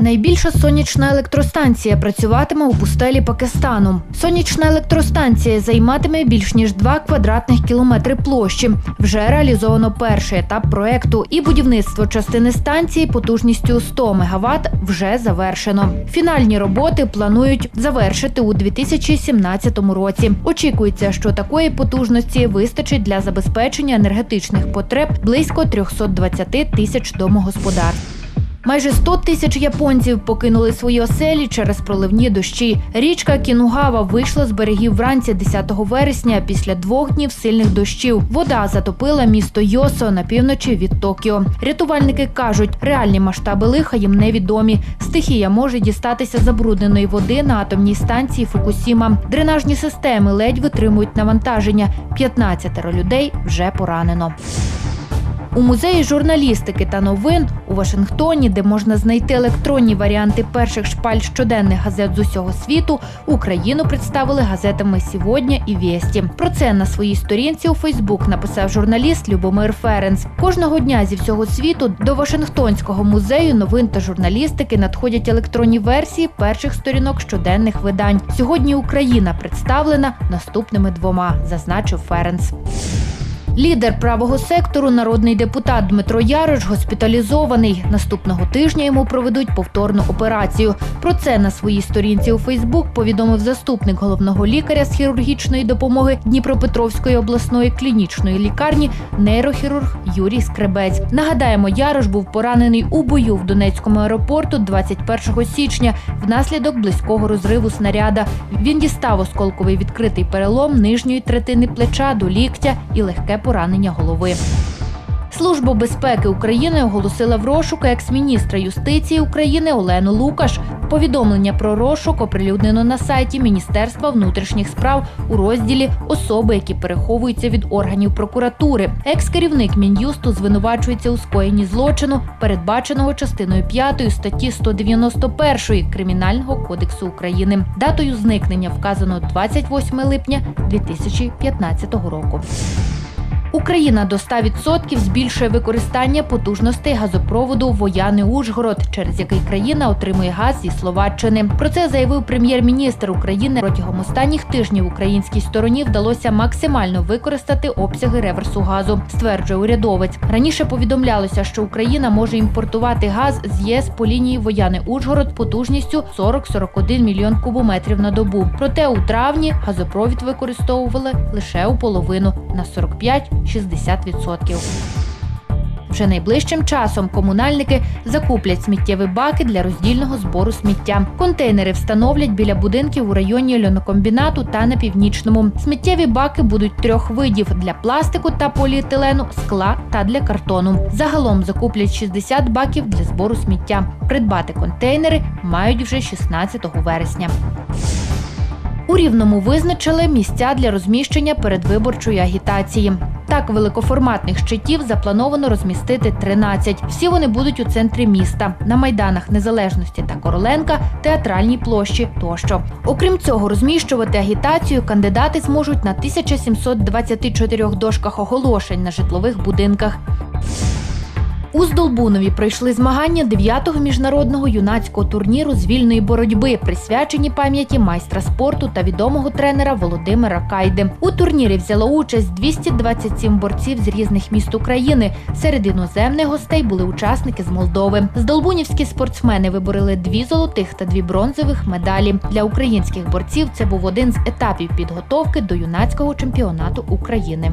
Найбільша сонячна електростанція працюватиме у пустелі Пакистану. Сонячна електростанція займатиме більш ніж 2 квадратних кілометри площі. Вже реалізовано перший етап проекту, і будівництво частини станції потужністю 100 МВт вже завершено. Фінальні роботи планують завершити у 2017 році. Очікується, що такої потужності вистачить для забезпечення енергетичних потреб близько 320 тисяч домогосподарств. Майже 100 тисяч японців покинули свої оселі через проливні дощі. Річка Кінугава вийшла з берегів вранці 10 вересня після двох днів сильних дощів. Вода затопила місто Йосо на півночі від Токіо. Рятувальники кажуть, реальні масштаби лиха їм невідомі. Стихія може дістатися забрудненої води на атомній станції Фукусіма. Дренажні системи ледь витримують навантаження. 15 людей вже поранено. У музеї журналістики та новин у Вашингтоні, де можна знайти електронні варіанти перших шпаль щоденних газет з усього світу, Україну представили газетами «Сьогодні» і «Вєсті». Про це на своїй сторінці у Фейсбук написав журналіст Любомир Ференц. Кожного дня зі всього світу до Вашингтонського музею новин та журналістики надходять електронні версії перших сторінок щоденних видань. Сьогодні Україна представлена наступними двома, зазначив Ференц. Лідер правого сектору, народний депутат Дмитро Яриш, госпіталізований. Наступного тижня йому проведуть повторну операцію. Про це на своїй сторінці у Фейсбук повідомив заступник головного лікаря з хірургічної допомоги Дніпропетровської обласної клінічної лікарні, нейрохірург Юрій Скребець. Нагадаємо, Ярош був поранений у бою в Донецькому аеропорту 21 січня внаслідок близького розриву снаряда. Він дістав осколковий відкритий перелом нижньої третини плеча до ліктя і легке поранення голови. Служба безпеки України оголосила в розшук екс-міністра юстиції України Олену Лукаш. Повідомлення про розшук оприлюднено на сайті Міністерства внутрішніх справ у розділі Особи, які переховуються від органів прокуратури. Екс-керівник мін'юсту звинувачується у скоєнні злочину, передбаченого частиною 5 статті 191 Кримінального кодексу України. Датою зникнення вказано 28 липня 2015 року. Україна до 100% збільшує використання потужностей газопроводу Вояни Ужгород, через який країна отримує газ зі Словаччини. Про це заявив прем'єр-міністр України. Протягом останніх тижнів українській стороні вдалося максимально використати обсяги реверсу газу, стверджує урядовець. Раніше повідомлялося, що Україна може імпортувати газ з єС по лінії Вояни Ужгород потужністю 40-41 мільйон кубометрів на добу. Проте у травні газопровід використовували лише у половину на 45 60%. Вже найближчим часом комунальники закуплять сміттєві баки для роздільного збору сміття. Контейнери встановлять біля будинків у районі льонокомбінату та на північному. Сміттєві баки будуть трьох видів для пластику та поліетилену, скла та для картону. Загалом закуплять 60 баків для збору сміття. Придбати контейнери мають вже 16 вересня. У Рівному визначили місця для розміщення передвиборчої агітації. Так, великоформатних щитів заплановано розмістити 13. Всі вони будуть у центрі міста, на майданах Незалежності та Короленка, театральній площі тощо. Окрім цього, розміщувати агітацію кандидати зможуть на 1724 дошках оголошень на житлових будинках. У Здолбунові пройшли змагання 9-го міжнародного юнацького турніру з вільної боротьби, присвячені пам'яті майстра спорту та відомого тренера Володимира Кайди. У турнірі взяло участь 227 борців з різних міст України. Серед іноземних гостей були учасники з Молдови. Здолбунівські спортсмени виборили дві золотих та дві бронзових медалі. Для українських борців це був один з етапів підготовки до юнацького чемпіонату України.